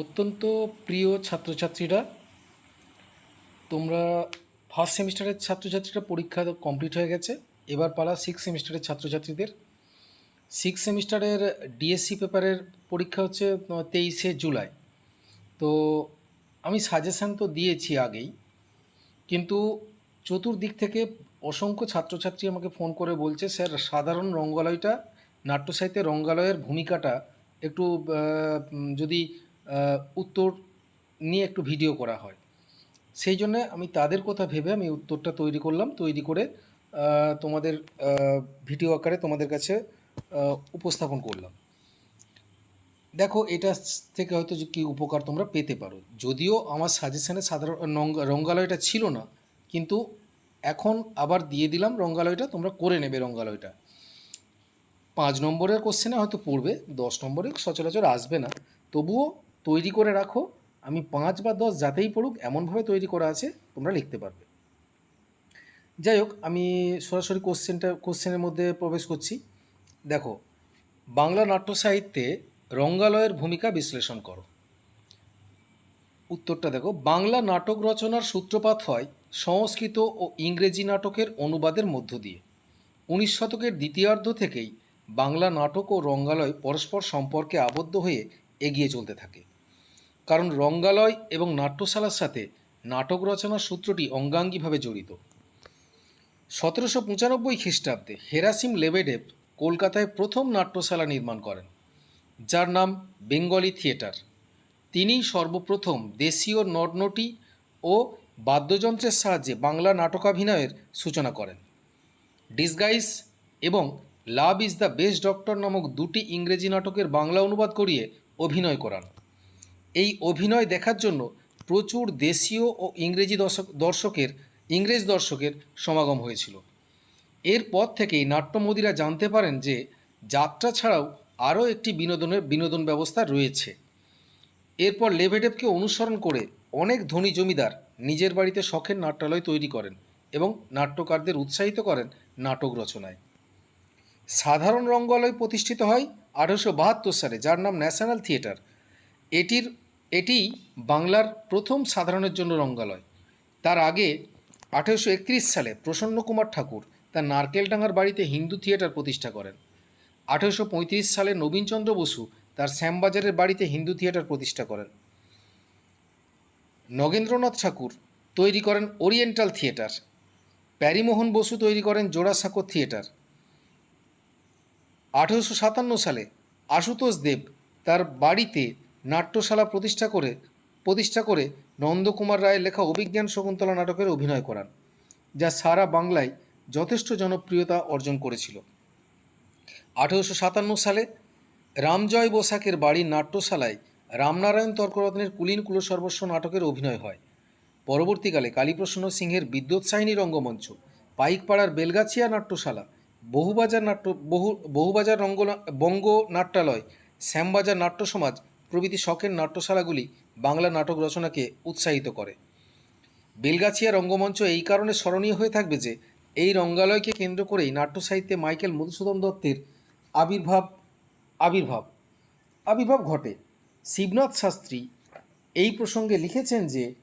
অত্যন্ত প্রিয় ছাত্রছাত্রীরা, তোমরা ফার্স্ট সেমিস্টারের ছাত্রছাত্রীরা পরীক্ষা কমপ্লিট হয়ে গেছে। এবার পালা সিক্স সেমিস্টারের ছাত্রছাত্রীদের। সিক্স সেমিস্টারের ডিএসসি পেপারের পরীক্ষা হচ্ছে তেইশে জুলাই। তো আমি সাজেশান তো দিয়েছি আগেই, কিন্তু চতুর্দিক থেকে অসংখ্য ছাত্রছাত্রী আমাকে ফোন করে বলছে, স্যার, সাধারণ রঙ্গালয়টা নাট্য সাহিত্যে রঙ্গালয়ের ভূমিকাটা একটু যদি উত্তর নিয়ে একটু ভিডিও করা হয়। সেই জন্য আমি তাদের কথা ভেবে আমি উত্তরটা তৈরি করলাম, তৈরি করে তোমাদের ভিডিও আকারে তোমাদের কাছে উপস্থাপন করলাম। দেখো, এটা থেকে হয়তো কী উপকার তোমরা পেতে পারো। যদিও আমার সাজেশানে সাধারণ রঙ্গ- রঙ্গালয়টা ছিল না, কিন্তু এখন আবার দিয়ে দিলাম রঙ্গালয়টা, তোমরা করে নেবে রঙ্গালয়টা। পাঁচ নম্বরের কোশ্চেনে হয়তো পড়বে, দশ নম্বরে সচরাচর আসবে না, তবুও তৈরি করে রাখো। আমি পাঁচ বা দশ যাতেই পড়ুক, এমনভাবে তৈরি করা আছে, তোমরা লিখতে পারবে। যাই হোক, আমি সরাসরি কোশ্চেনটা কোশ্চেনের মধ্যে প্রবেশ করছি। দেখো, বাংলা নাট্য সাহিত্যে রঙ্গালয়ের ভূমিকা বিশ্লেষণ করো। উত্তরটা দেখো, বাংলা নাটক রচনার সূত্রপাত হয় সংস্কৃত ও ইংরেজি নাটকের অনুবাদের মধ্য দিয়ে। উনিশ শতকের দ্বিতীয়ার্ধ থেকেই বাংলা নাটক ও রঙ্গালয় পরস্পর সম্পর্কে আবদ্ধ হয়ে এগিয়ে চলতে থাকে। কারণ রঙ্গালয় এবং নাট্যশালার সাথে নাটক রচনার সূত্রটি অঙ্গাঙ্গিভাবে জড়িত। সতেরোশো পঁচানব্বই খ্রিস্টাব্দে হেরাসিম লেবেডেভ কলকাতায় প্রথম নাট্যশালা নির্মাণ করেন, যার নাম বেঙ্গলি থিয়েটার। তিনিই সর্বপ্রথম দেশীয় নটনটি ও বাদ্যযন্ত্রের সাহায্যে বাংলা নাটকাভিনয়ের সূচনা করেন। ডিসগাইস এবং love is the best doctor নামক দুটি ইংরেজি নাটকের বাংলা অনুবাদ করিয়ে অভিনয় করান। এই অভিনয় দেখার জন্য প্রচুর দেশীয় ও ইংরেজি দর্শক, দর্শকের, ইংরেজ দর্শকের সমাগম হয়েছিল। এরপর থেকেই নাট্যমোদীরা জানতে পারেন যে যাত্রা ছাড়াও আরও একটি বিনোদনের, বিনোদন ব্যবস্থা রয়েছে। এরপর লেভেডেভকে অনুসরণ করে অনেক ধনী জমিদার নিজের বাড়িতে শখের নাট্যালয় তৈরি করেন এবং নাট্যকারদের উৎসাহিত করেন নাটক রচনায়। সাধারণ রঙ্গালয় প্রতিষ্ঠিত হয় আঠারোশো বাহাত্তর সালে, যার নাম ন্যাশনাল থিয়েটার। এটির, এটি বাংলার প্রথম সাধারণের জন্য রঙ্গালয়। তার আগে আঠেরোশো একত্রিশ সালে প্রসন্ন কুমার ঠাকুর তার নারকেলডাঙ্গার বাড়িতে হিন্দু থিয়েটার প্রতিষ্ঠা করেন। আঠেরোশো পঁয়ত্রিশ সালে নবীনচন্দ্র বসু তার শ্যামবাজারের বাড়িতে হিন্দু থিয়েটার প্রতিষ্ঠা করেন। নগেন্দ্রনাথ ঠাকুর তৈরি করেন ওরিয়েন্টাল থিয়েটার। প্যারিমোহন বসু তৈরি করেন জোড়াসাঁকো থিয়েটার। আঠেরোশো সাতান্ন সালে আশুতোষ দেব তার বাড়িতে নাট্যশালা প্রতিষ্ঠা করে প্রতিষ্ঠা করে নন্দকুমার রায়ের লেখা অভিজ্ঞান শকুন্তলা নাটকের অভিনয় করান, যা সারা বাংলায় যথেষ্ট জনপ্রিয়তা অর্জন করেছিল। আঠেরোশো সাতান্ন সালে রামজয় বোসাকের বাড়ির নাট্যশালায় রামনারায়ণ তর্করত্নের কুলীন কুলসর্বস্ব নাটকের অভিনয় হয়। পরবর্তীকালে কালীপ্রসন্ন সিংহের বিদ্যোৎসাহিনী রঙ্গমঞ্চ, পাইকপাড়ার বেলগাছিয়া নাট্যশালা, বহুবাজার নাট্য, বহু, বহুবাজার রঙ্গ বঙ্গ নাট্যালয় শ্যামবাজার নাট্য সমাজ প্রভৃতি শখের নাট্যশালাগুলি বাংলা নাটক রচনাকে উৎসাহিত করে। বেলগাছিয়া রঙ্গমঞ্চ এই কারণে স্মরণীয় হয়ে থাকবে যে, এই রঙ্গালয়কে কেন্দ্র করেই নাট্য সাহিত্যে মাইকেল মধুসূদন দত্তের আবির্ভাব আবির্ভাব আবির্ভাব ঘটে। শিবনাথ শাস্ত্রী এই প্রসঙ্গে লিখেছেন যে,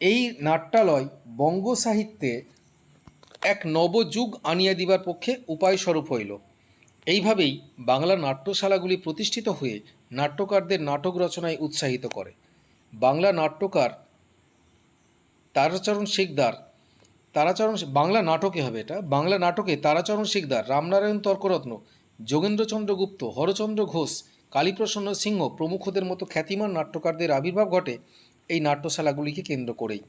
এই নাট্যালয় বঙ্গ সাহিত্যে এক নবযুগ আনিয়া দিবার পক্ষে উপায়স্বরূপ হইল। এইভাবেই বাংলা নাট্যশালাগুলি প্রতিষ্ঠিত হয়ে নাট্যকারদের নাটক রচনায় উৎসাহিত করে। বাংলা নাট্যকার তারাচরণ শিকদার তারাচরণ বাংলা নাটকে হবে এটা। বাংলা নাটকে তারাচরণ শিকদার রামনারায়ণ তর্করত্ন, যোগেন্দ্রচন্দ্র গুপ্ত, হরচন্দ্র ঘোষ, কালীপ্রসন্ন সিংহ প্রমুখদের মতো খ্যাতিমান নাট্যকারদের আবির্ভাব ঘটে এই নাট্যশালাগুলিকে কেন্দ্র করেই।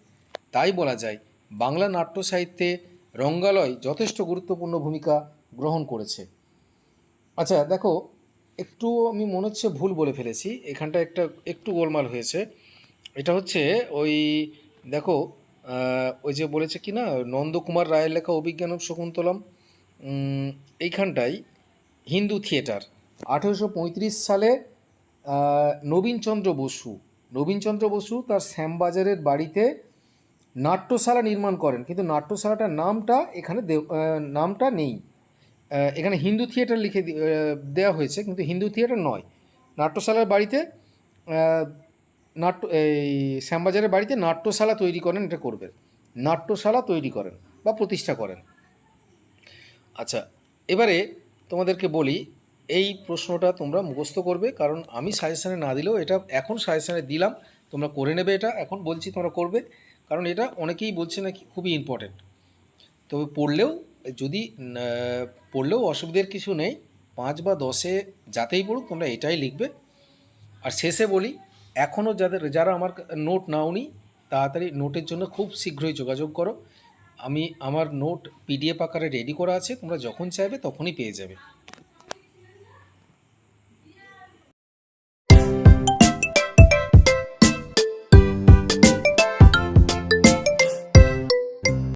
তাই বলা যায়, বাংলা নাট্য সাহিত্যে রঙ্গালয় যথেষ্ট গুরুত্বপূর্ণ ভূমিকা গ্রহণ করেছে। আচ্ছা দেখো, একটু আমি মনে হচ্ছে ভুল বলে ফেলেছি। এখানটা একটা, একটু গোলমাল হয়েছে। এটা হচ্ছে ওই, দেখো ওই যে বলেছে কি না, নন্দকুমার রায়ের লেখা অভিজ্ঞানম শকুন্তলম এইখানটাই হিন্দু থিয়েটার, আঠেরোশো পঁয়ত্রিশ সালে নবীনচন্দ্র বসু নবীনচন্দ্র বসু তার শ্যামবাজারের বাড়িতে নাট্যশালা নির্মাণ করেন। কিন্তু নাট্যশালাটার নামটা এখানে নামটা নেই। এখানে হিন্দু থিয়েটার লিখে দেওয়া হয়েছে, কিন্তু হিন্দু থিয়েটার নয়। নাট্যশালার বাড়িতে নাট্য, এই শ্যামবাজারের বাড়িতে নাট্যশালা তৈরি করেন, এটা করবেন। নাট্যশালা তৈরি করেন বা প্রতিষ্ঠা করেন। আচ্ছা এবারে তোমাদেরকে বলি, এই প্রশ্নটা তোমরা মুখস্থ করবে, কারণ আমি সাজেশানে না দিলেও এটা এখন সাজেশানে দিলাম, তোমরা করে নেবে এটা, এখন বলছি তোমরা করবে, কারণ এটা অনেকেই বলছে নাকি খুবই ইম্পর্টেন্ট তবে পড়লেও যদি পড়লেও অসুবিধের কিছু নেই, পাঁচ বা দশে যাতেই পড়ুক, তোমরা এটাই লিখবে। আর শেষে বলি এখনও যাদের, যারা আমার নোট নাওনি, তাড়াতাড়ি নোটের জন্য খুব শীঘ্রই যোগাযোগ করো। আমি আমার নোট পিডিএফ আকারে রেডি করা আছে, তোমরা যখন চাইবে তখনই পেয়ে যাবে।